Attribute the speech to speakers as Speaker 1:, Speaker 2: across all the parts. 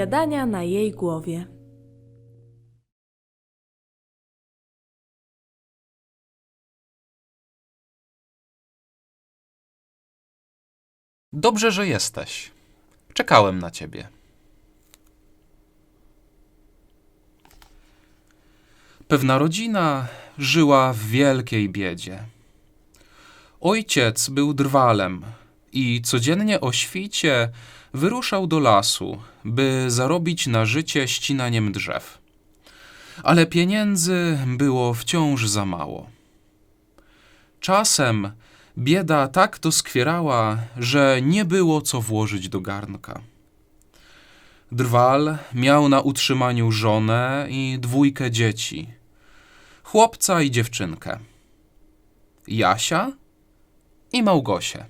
Speaker 1: Opowiadania na jej głowie.
Speaker 2: Dobrze, że jesteś. Czekałem na ciebie. Pewna rodzina żyła w wielkiej biedzie. Ojciec był drwalem i codziennie o świcie wyruszał do lasu, by zarobić na życie ścinaniem drzew. Ale pieniędzy było wciąż za mało. Czasem bieda tak doskwierała, że nie było co włożyć do garnka. Drwal miał na utrzymaniu żonę i dwójkę dzieci, chłopca i dziewczynkę, Jasia i Małgosię.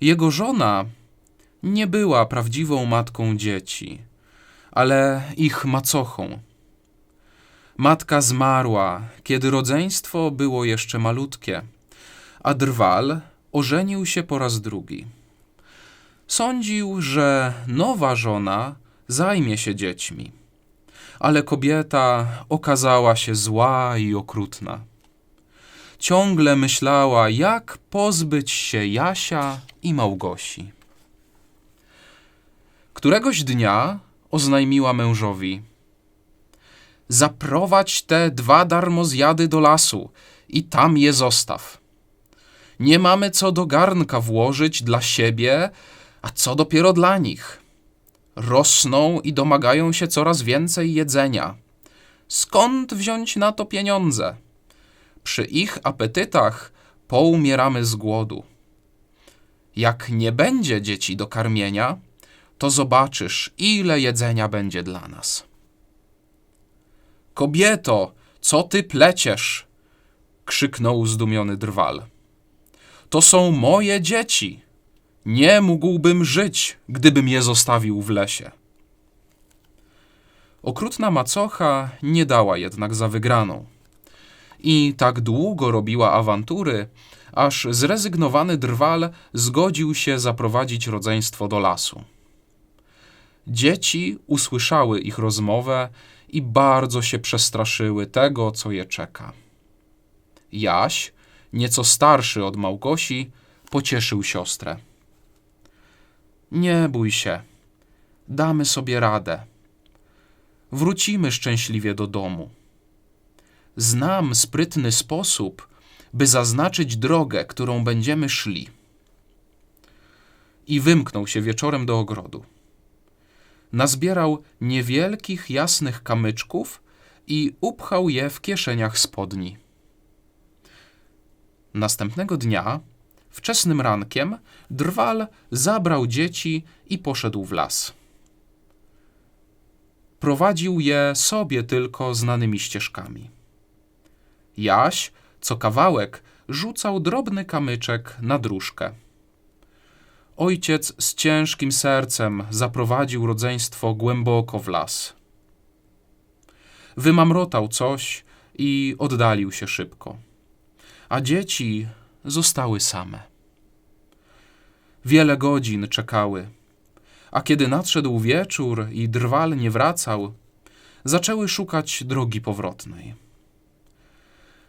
Speaker 2: Jego żona nie była prawdziwą matką dzieci, ale ich macochą. Matka zmarła, kiedy rodzeństwo było jeszcze malutkie, a drwal ożenił się po raz drugi. Sądził, że nowa żona zajmie się dziećmi, ale kobieta okazała się zła i okrutna. Ciągle myślała, jak pozbyć się Jasia i Małgosi. Któregoś dnia oznajmiła mężowi: Zaprowadź te dwa darmozjady do lasu i tam je zostaw. Nie mamy co do garnka włożyć dla siebie, a co dopiero dla nich. Rosną i domagają się coraz więcej jedzenia. Skąd wziąć na to pieniądze? Przy ich apetytach poumieramy z głodu. Jak nie będzie dzieci do karmienia, to zobaczysz, ile jedzenia będzie dla nas. Kobieto, co ty pleciesz? krzyknął zdumiony drwal. To są moje dzieci. Nie mógłbym żyć, gdybym je zostawił w lesie. Okrutna macocha nie dała jednak za wygraną. I tak długo robiła awantury, aż zrezygnowany drwal zgodził się zaprowadzić rodzeństwo do lasu. Dzieci usłyszały ich rozmowę i bardzo się przestraszyły tego, co je czeka. Jaś, nieco starszy od Małgosi, pocieszył siostrę. Nie bój się, damy sobie radę. Wrócimy szczęśliwie do domu. Znam sprytny sposób, by zaznaczyć drogę, którą będziemy szli. I wymknął się wieczorem do ogrodu. Nazbierał niewielkich, jasnych kamyczków i upchał je w kieszeniach spodni. Następnego dnia, wczesnym rankiem, drwal zabrał dzieci i poszedł w las. Prowadził je sobie tylko znanymi ścieżkami. Jaś, co kawałek, rzucał drobny kamyczek na dróżkę. Ojciec z ciężkim sercem zaprowadził rodzeństwo głęboko w las. Wymamrotał coś i oddalił się szybko a dzieci zostały same. Wiele godzin czekały, a kiedy nadszedł wieczór i drwal nie wracał, zaczęły szukać drogi powrotnej.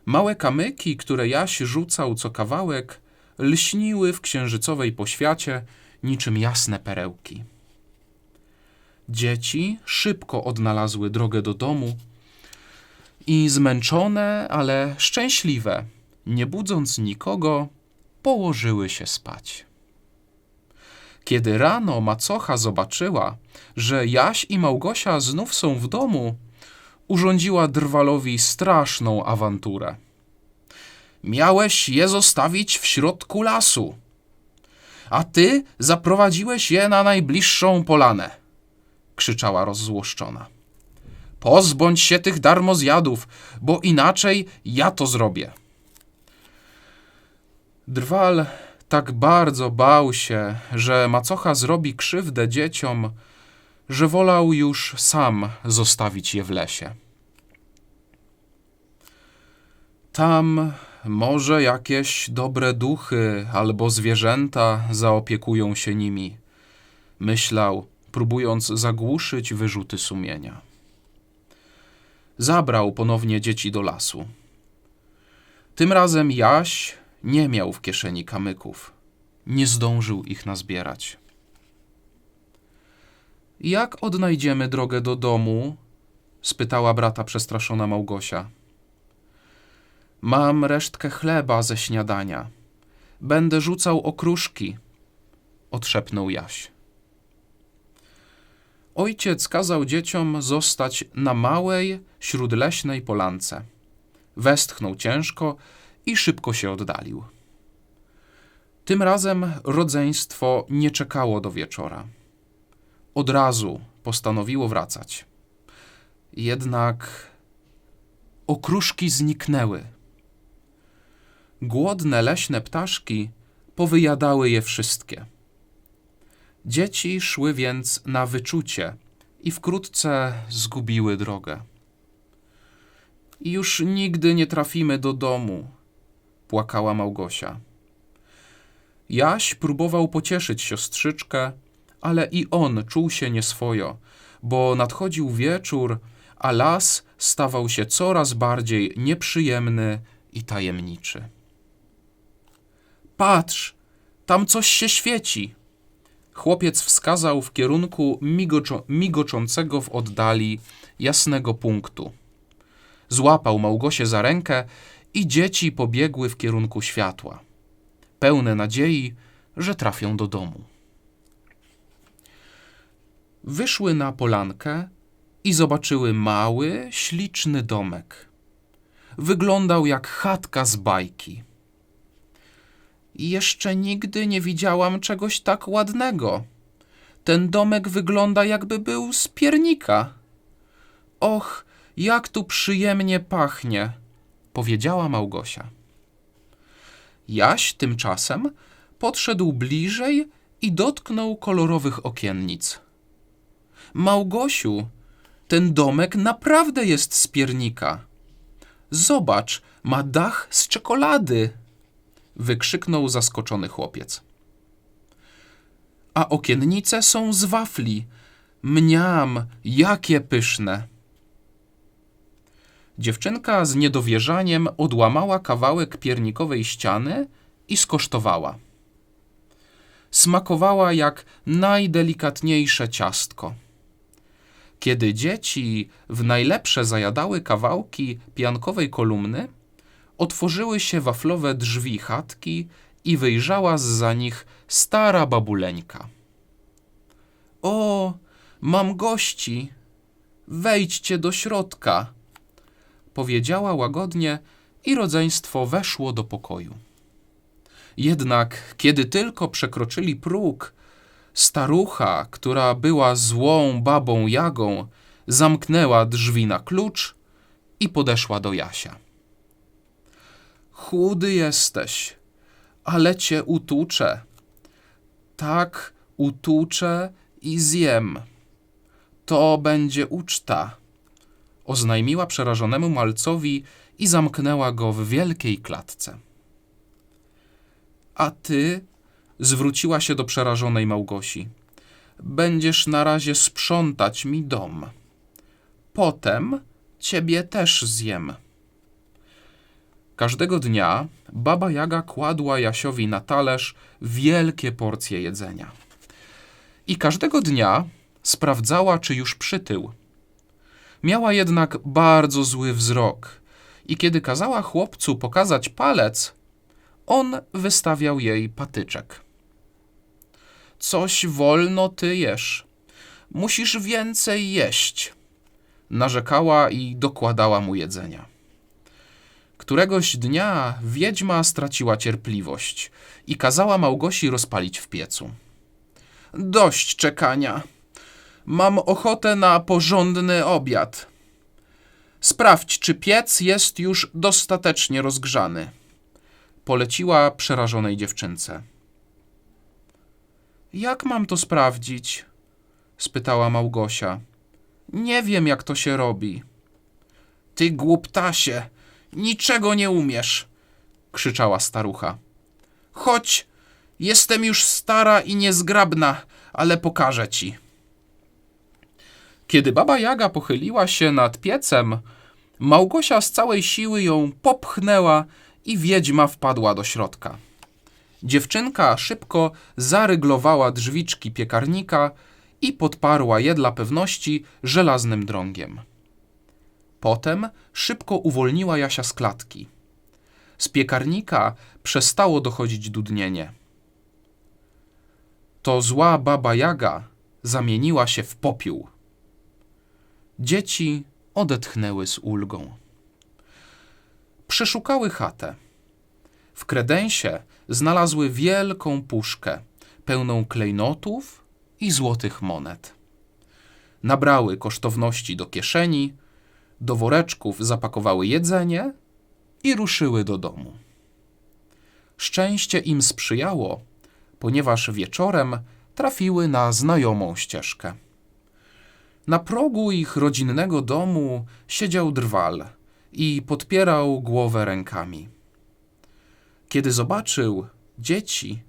Speaker 2: Małe kamyki, które Jaś rzucał co kawałek, lśniły w księżycowej poświacie niczym jasne perełki. Dzieci szybko odnalazły drogę do domu i zmęczone, ale szczęśliwe, nie budząc nikogo, położyły się spać. Kiedy rano macocha zobaczyła, że Jaś i Małgosia znów są w domu, urządziła drwalowi straszną awanturę. Miałeś je zostawić w środku lasu, a ty zaprowadziłeś je na najbliższą polanę, krzyczała rozzłoszczona. Pozbądź się tych darmozjadów, bo inaczej ja to zrobię. Drwal tak bardzo bał się, że macocha zrobi krzywdę dzieciom, że wolał już sam zostawić je w lesie. Tam może jakieś dobre duchy albo zwierzęta zaopiekują się nimi, myślał, próbując zagłuszyć wyrzuty sumienia. Zabrał ponownie dzieci do lasu. Tym razem Jaś nie miał w kieszeni kamyków. Nie zdążył ich nazbierać. Jak odnajdziemy drogę do domu? spytała brata przestraszona Małgosia. Mam resztkę chleba ze śniadania. Będę rzucał okruszki, odszepnął Jaś. Ojciec kazał dzieciom zostać na małej, śródleśnej polance. Westchnął ciężko i szybko się oddalił. Tym razem rodzeństwo nie czekało do wieczora. Od razu postanowiło wracać. Jednak okruszki zniknęły. Głodne leśne ptaszki powyjadały je wszystkie. Dzieci szły więc na wyczucie i wkrótce zgubiły drogę. I już nigdy nie trafimy do domu, płakała Małgosia. Jaś próbował pocieszyć siostrzyczkę, ale i on czuł się nieswojo, bo nadchodził wieczór, a las stawał się coraz bardziej nieprzyjemny i tajemniczy. Patrz, tam coś się świeci. Chłopiec wskazał w kierunku migoczo- migoczącego w oddali jasnego punktu. Złapał Małgosię za rękę i dzieci pobiegły w kierunku światła, pełne nadziei, że trafią do domu. Wyszły na polankę i zobaczyły mały, śliczny domek. Wyglądał jak chatka z bajki. Jeszcze nigdy nie widziałam czegoś tak ładnego. Ten domek wygląda jakby był z piernika. Och, jak tu przyjemnie pachnie, powiedziała Małgosia. Jaś tymczasem podszedł bliżej i dotknął kolorowych okiennic. Małgosiu, ten domek naprawdę jest z piernika. Zobacz, ma dach z czekolady wykrzyknął zaskoczony chłopiec. A okiennice są z wafli. Mniam, jakie pyszne. Dziewczynka z niedowierzaniem odłamała kawałek piernikowej ściany i skosztowała. Smakowała jak najdelikatniejsze ciastko. Kiedy dzieci w najlepsze zajadały kawałki piankowej kolumny, otworzyły się waflowe drzwi chatki i wyjrzała za nich stara babuleńka. O, mam gości. Wejdźcie do środka, powiedziała łagodnie i rodzeństwo weszło do pokoju. Jednak kiedy tylko przekroczyli próg, starucha, która była złą babą Jagą, zamknęła drzwi na klucz i podeszła do Jasia. Chudy jesteś, ale cię utuczę. Tak utuczę i zjem. To będzie uczta, oznajmiła przerażonemu malcowi i zamknęła go w wielkiej klatce. A ty, zwróciła się do przerażonej Małgosi, będziesz na razie sprzątać mi dom. Potem ciebie też zjem. Każdego dnia baba Jaga kładła Jasiowi na talerz wielkie porcje jedzenia. I każdego dnia sprawdzała, czy już przytył. Miała jednak bardzo zły wzrok i kiedy kazała chłopcu pokazać palec, on wystawiał jej patyczek. Coś wolno ty jesz. Musisz więcej jeść. Narzekała i dokładała mu jedzenia. Któregoś dnia wiedźma straciła cierpliwość i kazała Małgosi rozpalić w piecu. Dość czekania. Mam ochotę na porządny obiad, Sprawdź, czy piec jest już dostatecznie rozgrzany. Poleciła przerażonej dziewczynce. Jak mam to sprawdzić? spytała Małgosia. Nie wiem, jak to się robi. Ty głuptasie, niczego nie umiesz, krzyczała starucha. Chodź, jestem już stara i niezgrabna, ale pokażę ci. Kiedy baba Jaga pochyliła się nad piecem, Małgosia z całej siły ją popchnęła i wiedźma wpadła do środka. Dziewczynka szybko zaryglowała drzwiczki piekarnika i podparła je dla pewności żelaznym drągiem. Potem szybko uwolniła Jasia z klatki. Z piekarnika przestało dochodzić dudnienie. To zła baba Jaga zamieniła się w popiół. Dzieci odetchnęły z ulgą. Przeszukały chatę. W kredensie znalazły wielką puszkę, pełną klejnotów i złotych monet. Nabrały kosztowności do kieszeni, do woreczków zapakowały jedzenie i ruszyły do domu. Szczęście im sprzyjało, ponieważ wieczorem trafiły na znajomą ścieżkę. Na progu ich rodzinnego domu siedział drwal i podpierał głowę rękami. Kiedy zobaczył dzieci,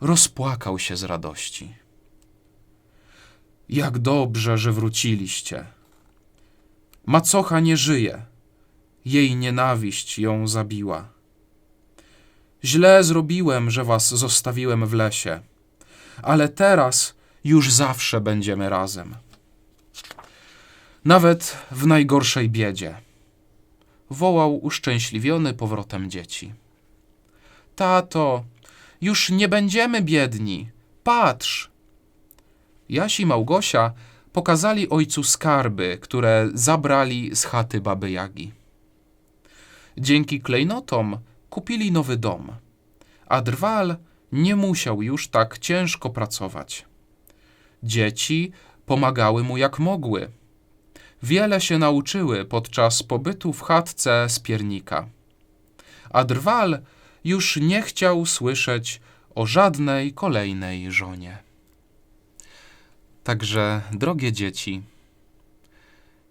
Speaker 2: rozpłakał się z radości. Jak dobrze, że wróciliście. Macocha nie żyje. Jej nienawiść ją zabiła. Źle zrobiłem, że was zostawiłem w lesie, ale teraz już zawsze będziemy razem. Nawet w najgorszej biedzie. Wołał uszczęśliwiony powrotem dzieci. Tato, już nie będziemy biedni. Patrz! Jaś i Małgosia pokazali ojcu skarby, które zabrali z chaty baby Jagi. Dzięki klejnotom kupili nowy dom, a drwal nie musiał już tak ciężko pracować. Dzieci pomagały mu jak mogły. Wiele się nauczyły podczas pobytu w chatce z piernika. A drwal już nie chciał słyszeć o żadnej kolejnej żonie. Także, drogie dzieci,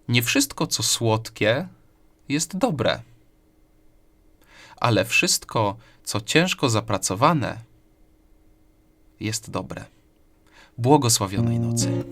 Speaker 2: nie wszystko, co słodkie, jest dobre, ale wszystko, co ciężko zapracowane, jest dobre. Błogosławionej nocy.